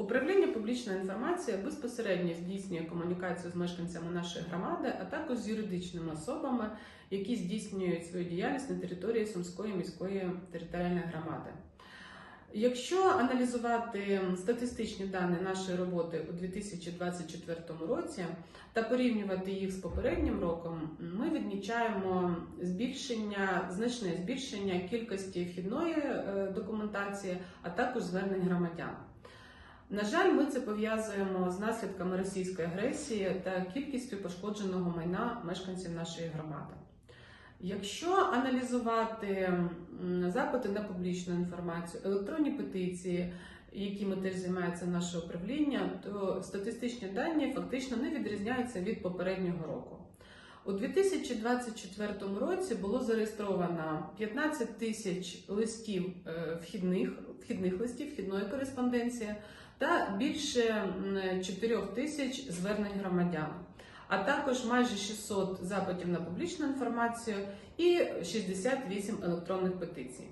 Управління публічної інформації безпосередньо здійснює комунікацію з мешканцями нашої громади, а також з юридичними особами, які здійснюють свою діяльність на території Сумської міської територіальної громади. Якщо аналізувати статистичні дані нашої роботи у 2024 році та порівнювати їх з попереднім роком, ми відмічаємо збільшення, значне збільшення кількості вхідної е, документації, а також звернень громадян. На жаль, ми це пов'язуємо з наслідками російської агресії та кількістю пошкодженого майна мешканців нашої громади. Якщо аналізувати запити на публічну інформацію, електронні петиції, якими теж займається наше управління, то статистичні дані фактично не відрізняються від попереднього року. У 2024 році було зареєстровано 15 тисяч листів е, вхідних, вхідних листів, вхідної кореспонденції та більше 4 тисяч звернень громадян а також майже 600 запитів на публічну інформацію і 68 електронних петицій.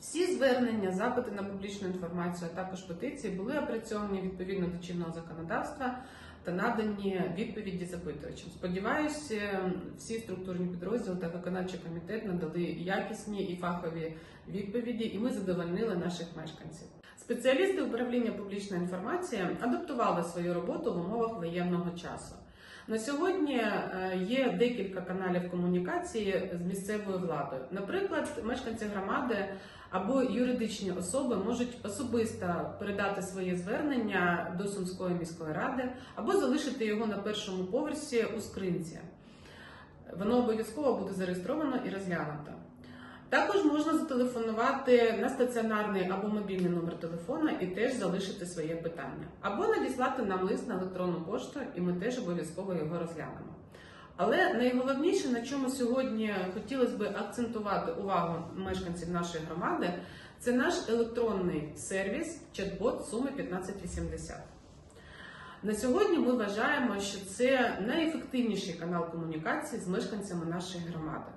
Всі звернення, запити на публічну інформацію, а також петиції були опрацьовані відповідно до чинного законодавства та надані відповіді запитувачам. Сподіваюся, всі структурні підрозділи та виконавчий комітет надали якісні і фахові відповіді, і ми задовольнили наших мешканців. Спеціалісти управління публічної інформації адаптували свою роботу в умовах воєнного часу. На сьогодні е, є декілька каналів комунікації з місцевою владою. Наприклад, мешканці громади або юридичні особи можуть особисто передати своє звернення до Сумської міської ради або залишити його на першому поверсі у скринці. Воно обов'язково буде зареєстровано і розглянуто. Також можна зателефонувати на стаціонарний або мобільний номер телефона і теж залишити своє питання, або надіслати нам лист на електронну пошту, і ми теж обов'язково його розглянемо. Але найголовніше, на чому сьогодні хотілося б акцентувати увагу мешканців нашої громади, це наш електронний сервіс чат-бот суми 1580. На сьогодні ми вважаємо, що це найефективніший канал комунікації з мешканцями нашої громади.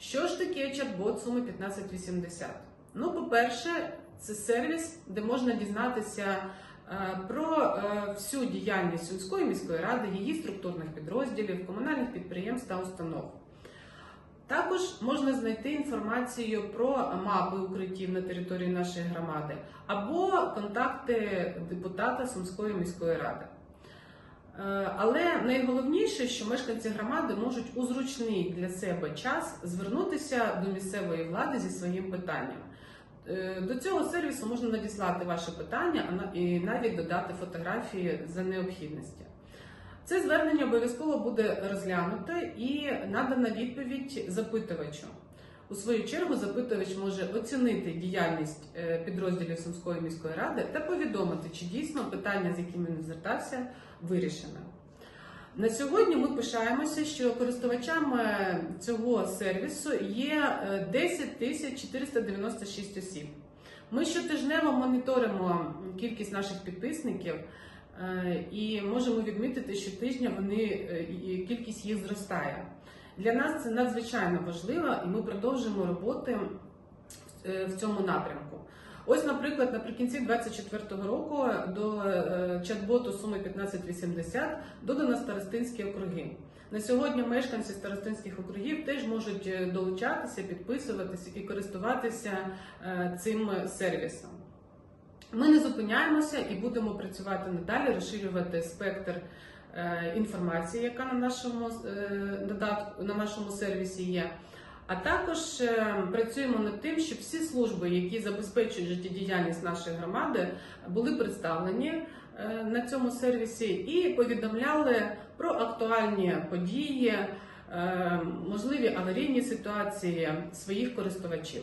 Що ж таке чат-бот суми 1580? Ну, по-перше, це сервіс, де можна дізнатися е, про е, всю діяльність Сумської міської ради, її структурних підрозділів, комунальних підприємств та установ. Також можна знайти інформацію про мапи укриттів на території нашої громади або контакти депутата Сумської міської ради. Е, Але найголовніше, що мешканці громади можуть у зручний для себе час звернутися до місцевої влади зі своїм питанням. Е, До цього сервісу можна надіслати ваше питання і навіть додати фотографії за необхідності. Це звернення обов'язково буде розглянуто і надана відповідь запитувачу. У свою чергу запитувач може оцінити діяльність е, підрозділів Сумської міської ради та повідомити, чи дійсно питання, з якими він звертався, вирішено. На сьогодні ми пишаємося, що користувачами цього сервісу є е, 10 тисяч 496 осіб. Ми щотижнево моніторимо кількість наших підписників е, і можемо відмітити, що тижня вони е, кількість їх зростає. Для нас це надзвичайно важливо, і ми продовжуємо роботи е, в цьому напрямку. Ось, наприклад, наприкінці 2024 року до е, чат-боту суми 1580 додано старостинські округи. На сьогодні мешканці старостинських округів теж можуть е, долучатися, підписуватися і користуватися цим сервісом. Ми не зупиняємося і будемо працювати надалі, розширювати спектр е, інформації, яка на нашому е, додатку на нашому сервісі є. А також е, працюємо над тим, щоб всі служби, які забезпечують життєдіяльність нашої громади, були представлені на цьому сервісі і повідомляли про актуальні події, можливі аварійні ситуації своїх користувачів.